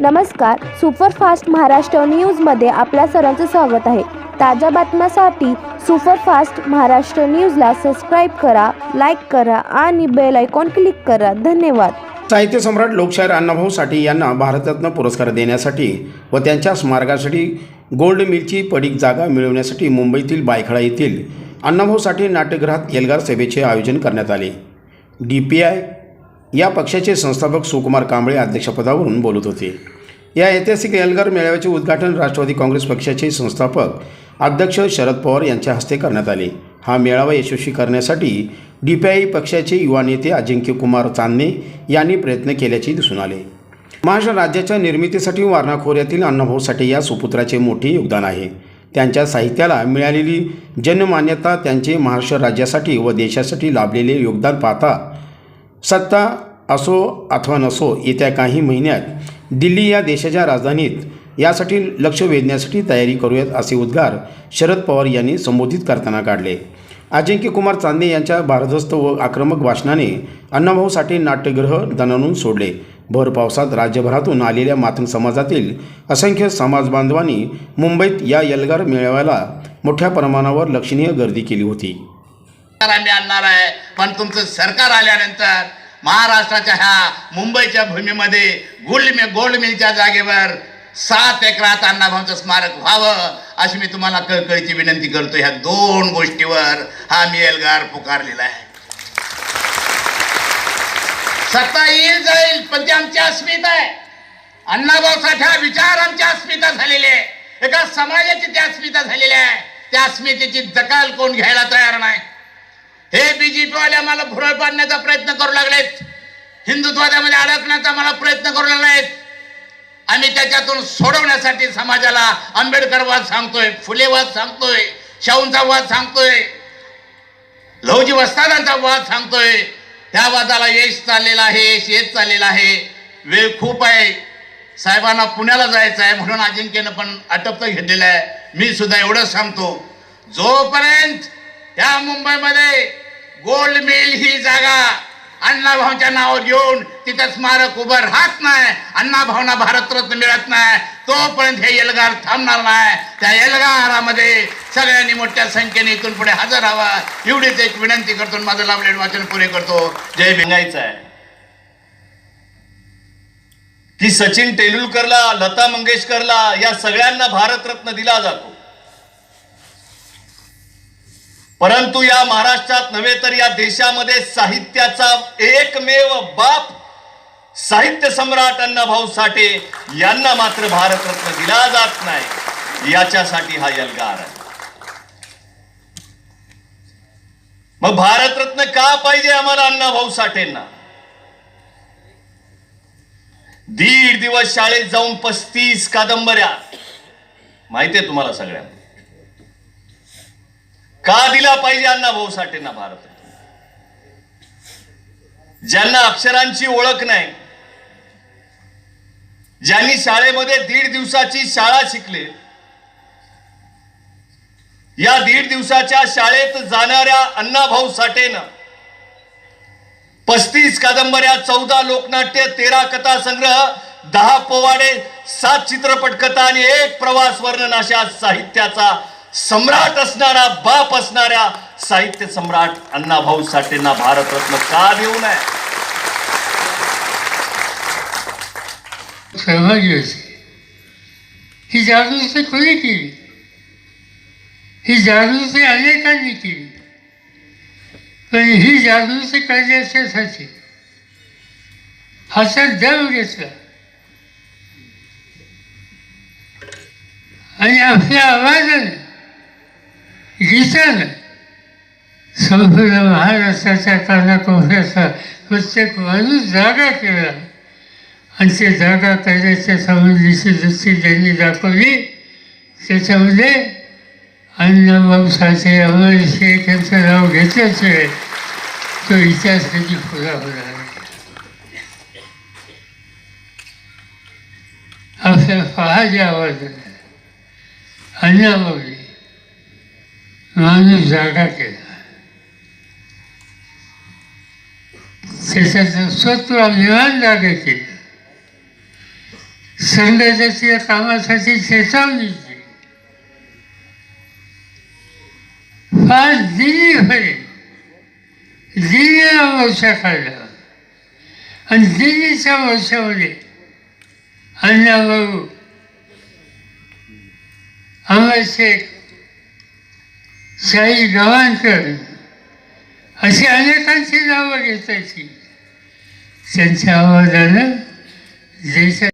नमस्कार सुपरफास्ट महाराष्ट्र न्यूजमध्ये आपल्या सर्वांचं स्वागत आहे. ताज्या बातम्यासाठी सुपरफास्ट महाराष्ट्र न्यूजला सबस्क्राईब करा लाईक करा आणि बेल आयकॉन क्लिक करा. धन्यवाद. साहित्य सम्राट लोकशाहीर अण्णाभाऊ साठे यांना भारतरत्न पुरस्कार देण्यासाठी व त्यांच्या स्मारकासाठी गोल्ड मिलची पडीक जागा मिळवण्यासाठी मुंबईतील बायखळा येथील अण्णाभाऊ साठे नाट्यगृहात एल्गार सभेचे आयोजन करण्यात आले. डी पी आय या पक्षाचे संस्थापक सुकुमार कांबळे अध्यक्षपदावरून बोलत होते. या ऐतिहासिक एल्गार मेळाव्याचे उद्घाटन राष्ट्रवादी काँग्रेस पक्षाचे संस्थापक अध्यक्ष शरद पवार यांच्या हस्ते करण्यात आले. हा मेळावा यशस्वी करण्यासाठी डी पी आय पक्षाचे युवा नेते अजिंक्य कुमार चांदणे यांनी प्रयत्न केल्याचे दिसून आले. महाराष्ट्र राज्याच्या निर्मितीसाठी वारणा खोऱ्यातील अण्णाभाऊ साठे या सुपुत्राचे मोठे योगदान आहे. त्यांच्या साहित्याला मिळालेली जनमान्यता त्यांचे महाराष्ट्र राज्यासाठी व देशासाठी लाभलेले योगदान पाहता सत्ता असो अथवा नसो येत्या काही महिन्यात दिल्ली या देशाच्या राजधानीत यासाठी लक्ष वेधण्यासाठी तयारी करूयात असे उद्गार शरद पवार यांनी संबोधित करताना काढले. अजिंक्य कुमार यांच्या भारदस्त व आक्रमक भाषणाने अण्णाभाऊ साठे नाट्यगृह दणानून सोडले. भर पावसात राज्यभरातून आलेल्या मातंग समाजातील असंख्य समाज बांधवांनी मुंबईत या यलगार मेळाव्याला मोठ्या प्रमाणावर लक्षणीय गर्दी केली होती. आम्ही आणणार आहे पण तुमचं सरकार आल्यानंतर महाराष्ट्राच्या ह्या मुंबईच्या भूमीमध्ये गोल्ड मिल गोल्ड मिलच्या जागेवर सात एकरात अण्णाभाऊचं स्मारक व्हावं अशी मी तुम्हाला कळकळीची विनंती करतो. ह्या दोन गोष्टीवर हा मी एल्गार पुकारलेला आहे. सत्ता येईल जाईल पण ती आमची अस्मिता आहे. अण्णाभाऊसाठी विचार आमच्या अस्मिता झालेले आहे. एका समाजाची त्या अस्मिता झालेल्या आहे. त्या अस्मितेची दकाल कोण घ्यायला तयार नाही. बीजेपी वाले मला भुरळ पाडण्याचा प्रयत्न करू लागलेत. हिंदुत्वादामध्ये अडकण्याचा मला प्रयत्न करू लागलेत. आम्ही त्याच्यातून सोडवण्यासाठी समाजाला आंबेडकरवाद सांगतोय फुलेवाद सांगतोय शाहूंचा वाद सांगतोय लहुजी वस्तादांचा वाद सांगतोय. त्या वादाला यश चाललेला आहे यश येत चाललेला आहे. वेळ खूप आहे. साहेबांना पुण्याला जायचं आहे म्हणून अजिंक्यनं पण आटपतं घेतलेलं आहे. मी सुद्धा एवढंच सांगतो. जोपर्यंत या मुंबईमध्ये गोल्ड मिल ही जागा अण्णाभाऊच्या नावावर घेऊन तिथं स्मारक उभं राहत नाही. अण्णाभाऊंना भारतरत्न मिळत नाही. तोपर्यंत हे एल्गार थांबणार नाही. त्या एल्गारामध्ये सगळ्यांनी मोठ्या संख्येने इथून पुढे हजर हवा एवढीच एक विनंती करतो आणि माझं लाभलेलं वाचन पुरे करतो. जय भिंगायचं आहे. की सचिन तेंडुलकरला लता मंगेशकरला या सगळ्यांना भारतरत्न दिला जातो. परंतु या महाराष्ट्रात नव्हे तर या देशामध्ये साहित्याचा एकमेव बाप साहित्य सम्राट अण्णाभाऊ साठे यांना मात्र भारतरत्न दिला जात नाही. याच्यासाठी हा यलगार आहे मग भारतरत्न का पाहिजे आम्हाला अण्णाभाऊ साठेंना? दीड दिवस शाळेत जाऊन पस्तीस कादंबऱ्या. माहितीये तुम्हाला सगळ्यांना? का दिला पाहिजे अण्णा भाऊ साठेंना भारत? ज्यांना अक्षरांची ओळख नाही ज्यांनी शाळेमध्ये दीड दिवसाची शाळा शिकले या दीड दिवसाच्या शाळेत जाणाऱ्या अण्णाभाऊ साठेनं पस्तीस कादंबऱ्या चौदा लोकनाट्य तेरा कथा संग्रह दहा पोवाडे सात चित्रपट कथा आणि एक प्रवास वर्णन अशा साहित्याचा सम्राट असणारा बाप असणाऱ्या साहित्य सम्राट अण्णाभाऊ साठेंना भारतरत्न का देऊ नये? सहभागी होते ही जागृती कोणी केली ही जागृती अनेकांनी केली पण ही जागृती करण्याच्यासाठी हातात दम घेतला. आणि आपल्या आवाजाने गीतानं संपूर्ण महाराष्ट्राच्या कानाकोपऱ्याचा प्रत्येक माणूस जागा केला आणि ते जागा करण्याच्या संबंधीची दृष्टी ज्यांनी दाखवली त्याच्यामध्ये अण्णाबाब साठे अमर शेख यांचं नाव घेतल्याशिवाय तो इतिहास कधी पुरा होणार. आपल्या पहा जे आवाजाने. अण्णाबाबी माणूस जागा केला त्याच्याचं स्वत्व अभिमान जागा केलं संघर्षाच्या कामासाठी चेतावणी दिली फार दिली होय. दिल्लीला मोर्चा काढला आणि दिल्लीच्या वर्षामध्ये अण्णाभाऊ अमर शेख शाही गव्हाणकर अशी अनेकांची नावं घेतायची त्यांच्या आवाजानं देशात